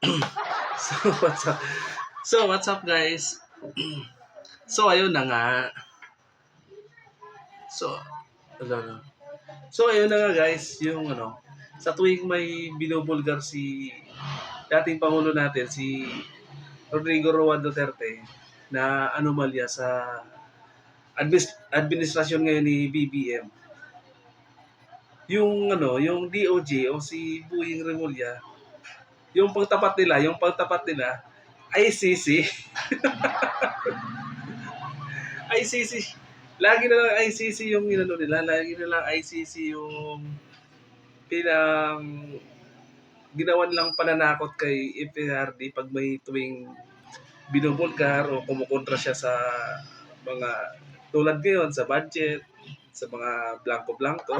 so, what's up? So, what's up, guys? so, ayun na nga. So, ano, ano. So, ayun na nga, guys, yung ano, sa tuwing may binubulgar si dating Pangulo natin, si Rodrigo Roa Duterte, na anomalya sa admis- administrasyon ngayon ni BBM. Yung ano, yung DOJ o si Buing Remulla, yung pagtapat nila, yung pagtapat nila, ICC. ICC. Lagi na lang ICC yung inano nila, lagi na lang ICC yung pinang ginawan lang pananakot kay FARD pag may tuwing binubulgar o kumukontra siya sa mga tulad ngayon sa budget, sa mga blanco-blanco.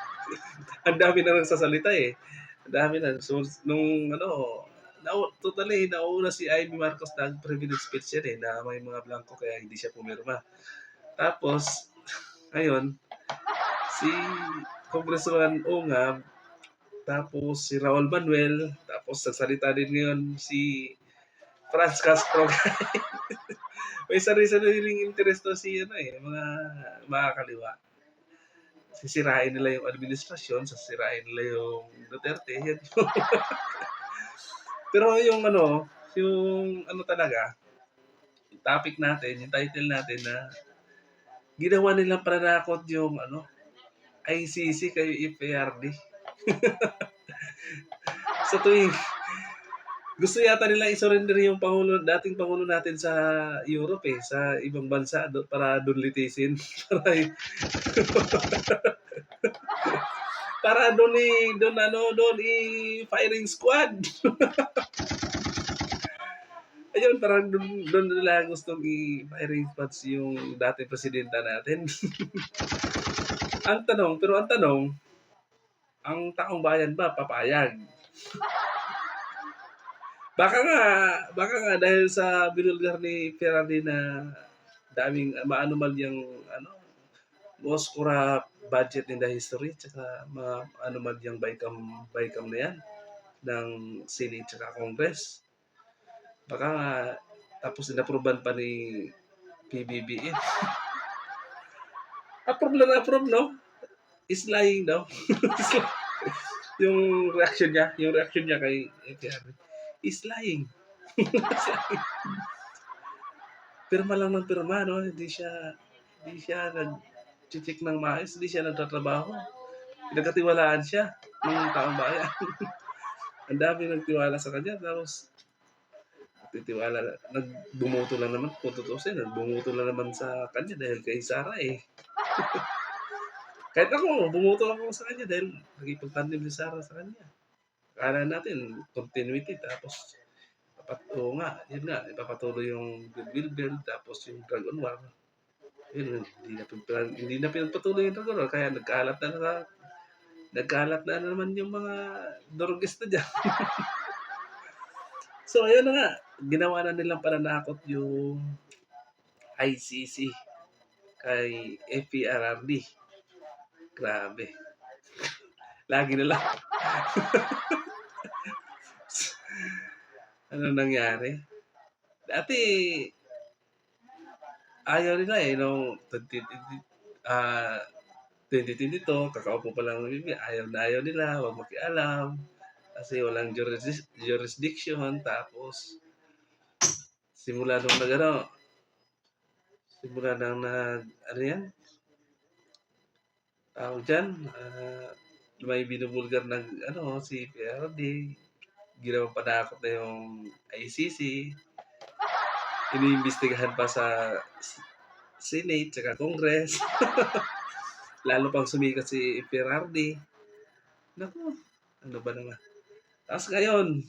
Ang dami na nang sasalita eh. Ang dami na. So, nung ano, na, totally, nauna si Amy Marcos nag privilege speech yan eh, na may mga blanco kaya hindi siya pumirma. Tapos, ngayon, si Congressman Ongab, tapos si Raul Manuel, tapos nagsalita din ngayon si Franz Castro. may sarili-sariling interest to si ano eh, mga makakaliwa. Sisirain nila yung administrasyon, sisirain nila yung Duterte. Yan Pero yung ano, yung ano talaga, yung topic natin, yung title natin na ginawa nilang pananakot yung ano, ICC kayo FARD. sa tuwing gusto yata nila i-surrender yung pangulo, dating pangulo natin sa Europe eh, sa ibang bansa do, para doon litisin. para para doon i doon ano doon i firing squad. Ayun, parang doon, doon nila gustong i-firing squads yung dating presidenta natin. ang tanong, pero ang tanong, ang taong bayan ba papayag? Baka nga, baka nga dahil sa binulgar ni Ferrari na daming maanumal yung ano, most corrupt budget in the history tsaka mga anomal yung bycam bycam na yan ng Senate tsaka Congress. Baka nga tapos inaproban pa ni PBBM. approve lang approve, no? Is lying daw. yung reaction niya, yung reaction niya kay FDR is lying. pirma lang ng pirma, no? Hindi siya, hindi siya nag-check ng maayos, hindi siya nagtatrabaho. Nagkatiwalaan siya ng taong bayan. Ang dami nagtiwala sa kanya, tapos titiwala, nagbumuto lang naman, kung tutusin, nagbumuto lang naman sa kanya dahil kay Sara eh. Kahit ako, bumuto ako sa kanya dahil nagipagtandim si Sarah sa kanya. Kala natin, continuity, tapos papat oo nga, yun nga, ipapatuloy yung Bill, tapos yung Dragon War. Yun, hindi na, pinag- hindi na pinagpatuloy yung Dragon War, kaya nagkalat na na, nagkalat na naman yung mga dorogista dyan. so, ayun na nga, ginawa na nilang pananakot yung ICC kay FPRRD. Grabe. Lagi na lang. ano nangyari? Dati, ayaw nila eh, nung 20, ah, 2022, kakaupo pa lang ng BBM, ayaw na ayaw nila, huwag makialam. Kasi walang juris- jurisdiction, tapos, simula nung nag, ano, simula nang nag, ano yan, tawag dyan, ah, may binubulgar ng ano, si PRD, ginawa pa na yung ICC, iniimbestigahan pa sa Senate, tsaka Congress. Lalo pang sumikat si PRD. Naku, ano ba naman. Tapos ngayon,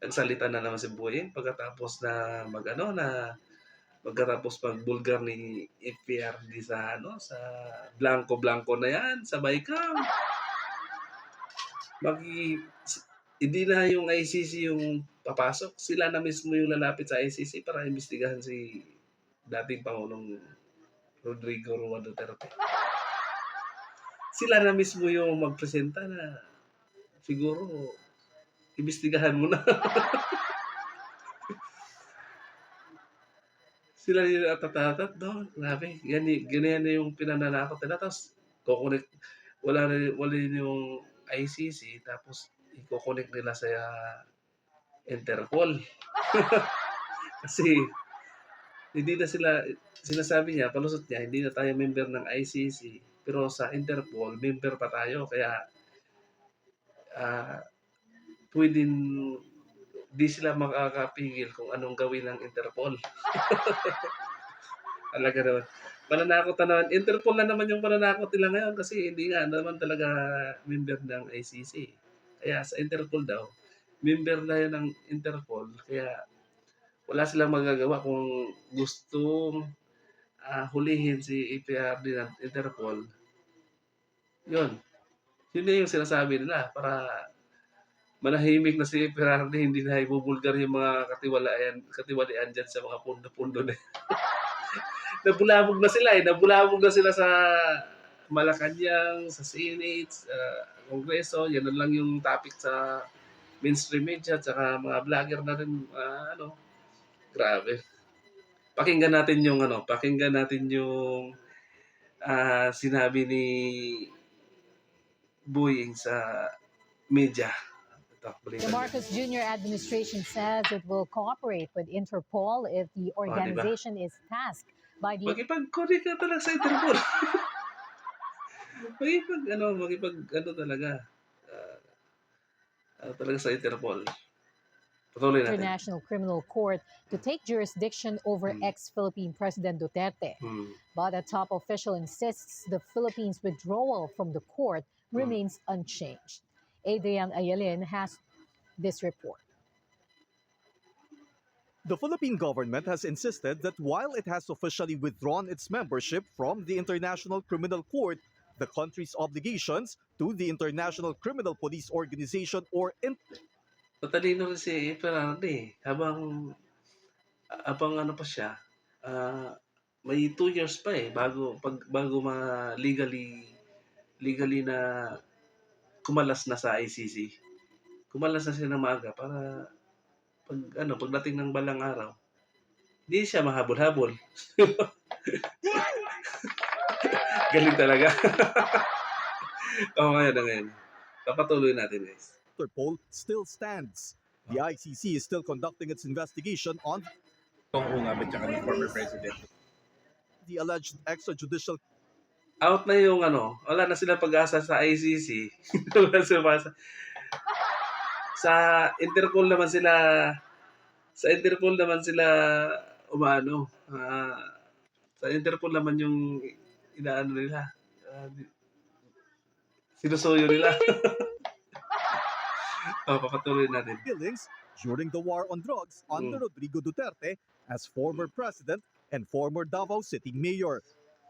nagsalita na naman si Boyeng pagkatapos na mag ano na pagkatapos magbulgar ni FPRD sa ano sa blanco blanco na yan sa Baykam magi hindi na yung ICC yung papasok sila na mismo yung lalapit sa ICC para imbestigahan si dating Pangulong Rodrigo Roa Duterte sila na mismo yung magpresenta na siguro imbestigahan mo na. Sila yung atatatat, no? Grabe. Yan, ganyan na yung pinananakot nila. Tapos, kukunik, wala na, wala yun yung ICC, tapos, ikukunik nila sa Interpol. Kasi, hindi na sila, sinasabi niya, palusot niya, hindi na tayo member ng ICC, pero sa Interpol, member pa tayo. Kaya, ah, pwedeng di sila makakapigil kung anong gawin ng Interpol. Talaga naman. Mananakot na naman. Interpol na naman yung mananakot nila ngayon kasi hindi nga naman talaga member ng ICC. Kaya sa Interpol daw, member na yun ng Interpol. Kaya wala silang magagawa kung gustong ah, hulihin si EPRD ng Interpol. Yun. Yun yung sinasabi nila para manahimik na si Ferrari, hindi na ibubulgar yung mga katiwalaan, katiwalaan dyan sa mga pundo-pundo na. Nabulabog na sila eh. Nabulabog na sila sa Malacanang, sa Senate, sa Kongreso. Yan lang yung topic sa mainstream media, tsaka mga vlogger na rin, ah, ano, grabe. Pakinggan natin yung ano, pakinggan natin yung ah, sinabi ni Boying sa media. The. Marcos Jr. administration says it will cooperate with Interpol if the organization is tasked by the Makipag-connect ka talaga sa Interpol. makipag, ano, makipag, ano talaga. ah, ano talaga sa Interpol. Patuloy natin. International Criminal Court to take jurisdiction over Hmm. ex-Philippine President Duterte. Hmm. But a top official insists the Philippines' withdrawal from the court remains unchanged. Adrian Ayalin has this report. The Philippine government has insisted that while it has officially withdrawn its membership from the International Criminal Court, the country's obligations to the International Criminal Police Organization or INT Matalino rin si Ferrari. Habang, habang ano pa siya, ah, may two years pa eh, bago, pag, bago ma legally, legally na kumalas na sa ICC. Kumalas na siya ng maaga para pag ano, pagdating ng balang araw, hindi siya mahabol-habol. Galing talaga. Oo, ngayon na ngayon. Papatuloy natin guys. Interpol still stands. The ICC is still conducting its investigation on the alleged extrajudicial out na yung ano, wala na sila pag-asa sa ICC. wala sila pag-asa. Sa Interpol naman sila sa Interpol naman sila umano. ah, sa Interpol naman yung inaano nila. Uh, sinusuyo nila. oh, papatuloy natin. killings during the war on drugs under Rodrigo Duterte as former president and former Davao City mayor.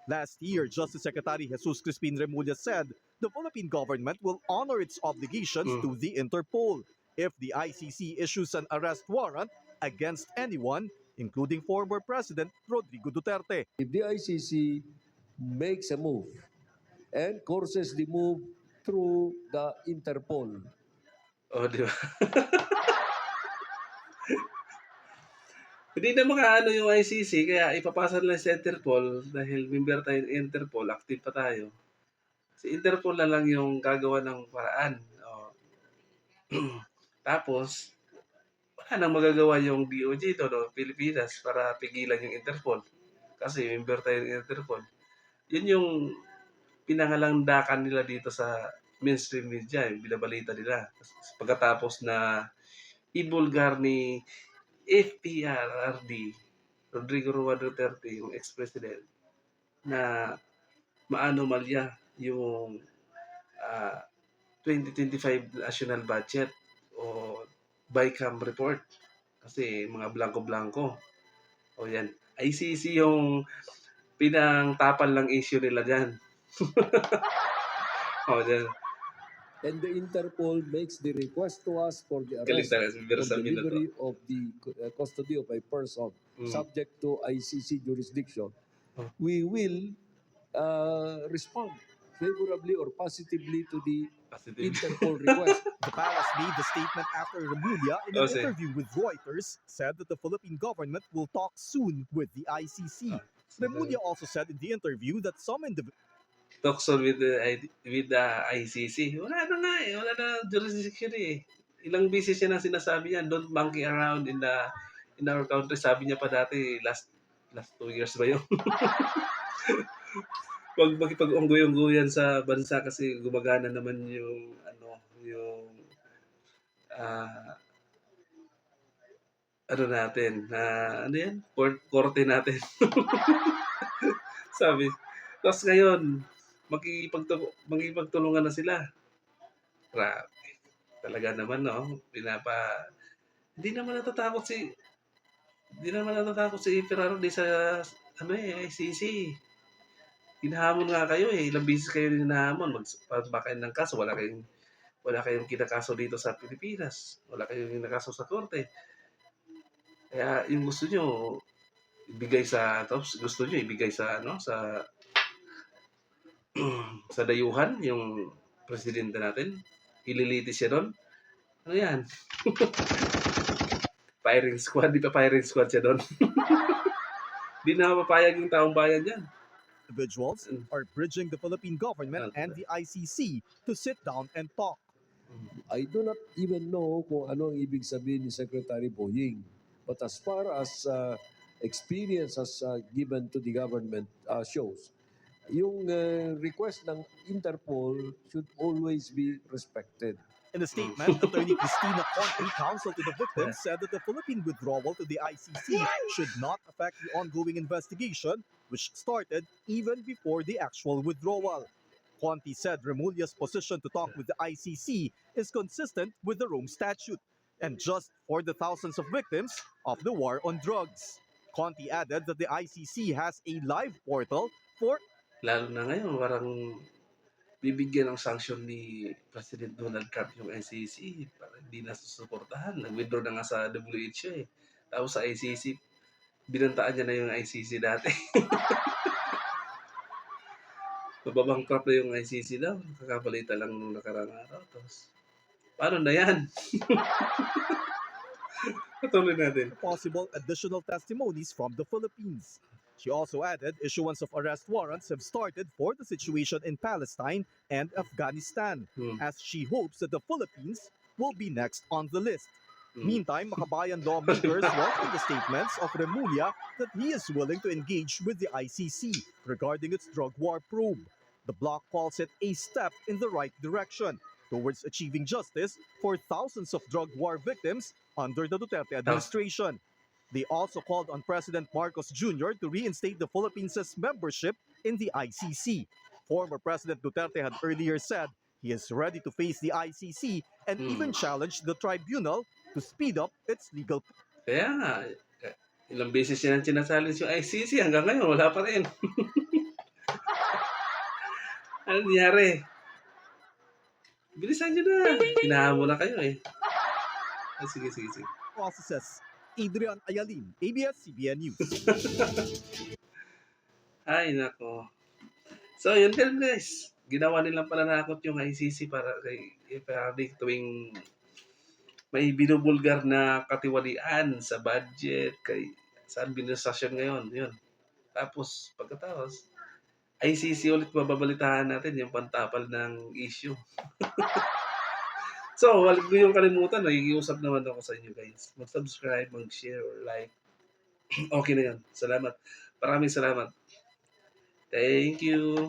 Last year, Justice Secretary Jesus Crispin Remulla said the Philippine government will honor its obligations Mm. to the Interpol if the ICC issues an arrest warrant against anyone, including former President Rodrigo Duterte. if the ICC makes a move and courses the move through the Interpol, Oh, di ba? Hindi na mga ano yung ICC, kaya ipapasa nila sa Interpol dahil member tayo ng Interpol, active pa tayo. Si Interpol na lang yung gagawa ng paraan. Oh. Tapos, wala nang magagawa yung DOJ to, no, Pilipinas, para pigilan yung Interpol. Kasi member tayo ng Interpol. Yun yung pinangalandakan nila dito sa mainstream media, yung binabalita nila. Pagkatapos na ibulgar ni FPRRD, Rodrigo Roa Duterte, yung ex-president, na maanomalya yung ah, 2025 national budget o BICAM report. Kasi mga blanco-blanco. O yan. ICC yung pinang tapal ng issue nila dyan. o dyan. and the Interpol makes the request to us for the arrest and delivery of the uh, custody of a person Mm. subject to ICC jurisdiction, Oh. we will uh, respond favorably or positively to the Positive. Interpol request. The palace made the statement after Remulla, in Oh, an say. interview with Reuters, said that the Philippine government will talk soon with the ICC. Remulla also said in the interview that some individuals talks on with the with the ICC. Wala na nga eh. Wala na jurisdiction eh. Ilang beses siya na sinasabi yan, don't monkey around in the in our country. Sabi niya pa dati, last last two years ba yun? Huwag makipag-unggoy-unggoyan sa bansa kasi gumagana naman yung ano, yung ah ano natin, na ano yan? Court, korte natin. Sabi. Tapos ngayon, makikipagtu- makikipagtulungan na sila. Grabe. Talaga naman, no? Pinapa... Hindi naman natatakot si... Hindi naman natatakot si Ferraro di sa... Ano eh, ICC. Hinahamon nga kayo eh. Ilang beses kayo hinahamon. Magbaka kayo ng kaso. Wala kayong... Wala kayong kinakaso dito sa Pilipinas. Wala kayong kinakaso sa korte. Kaya yung gusto nyo, ibigay sa... Tapos gusto nyo ibigay sa... Ano, sa sa dayuhan, yung presidente natin, ililitis siya doon. Ano yan? firing squad, di pa firing squad siya doon. di na mapapayag yung taong bayan dyan. individuals are bridging the Philippine government and the ICC to sit down and talk. I do not even know kung ano ang ibig sabihin ni Secretary Boying. But as far as uh, experience as uh, given to the government uh, shows, yung uh, request ng Interpol should always be respected. In a statement, Attorney Cristina Conti, counsel to the victims, said that the Philippine withdrawal to the ICC should not affect the ongoing investigation, which started even before the actual withdrawal. Conti said Remulla's position to talk with the ICC is consistent with the Rome Statute and just for the thousands of victims of the war on drugs. Conti added that the ICC has a live portal for Lalo na ngayon, parang bibigyan ng sanction ni President Donald Trump yung ICC. Parang hindi na susuportahan. Nag-withdraw na nga sa WHO eh. Tapos sa ICC, binantaan niya na yung ICC dati. Mababangkrap na yung ICC daw. Kakapalita lang nung nakarang araw. Tapos, paano na yan? Patuloy natin. possible additional testimonies from the Philippines. She also added issuance of arrest warrants have started for the situation in Palestine and Afghanistan, Hmm. as she hopes that the Philippines will be next on the list. Hmm. Meantime, Makabayan lawmakers welcome the statements of Remulla that he is willing to engage with the ICC regarding its drug war probe. The bloc calls it a step in the right direction towards achieving justice for thousands of drug war victims under the Duterte administration. They also called on President Marcos Jr. to reinstate the Philippines' membership in the ICC. Former President Duterte had earlier said he is ready to face the ICC and Hmm. even challenged the tribunal to speed up its legal Kaya nga, eh, ilang beses yan ang sinasalis yung ICC, hanggang ngayon wala pa rin. ano nangyari? Bilisan nyo na. Hinahamon na kayo eh. Ah, sige, sige, sige. processes. Adrian Ayalin, ABS-CBN News. Ay, nako. So, yun din guys. Ginawa nilang pananakot yung ICC para kay FRD tuwing may binubulgar na katiwalian sa budget, kay sa administrasyon ngayon. Yun. Tapos, pagkatapos, ICC ulit mababalitahan natin yung pantapal ng issue. so, wag niyo yung kalimutan. Nakikiusap naman ako sa inyo guys. Mag-subscribe, mag-share, or like. okay na yun. Salamat. Maraming salamat. Thank you.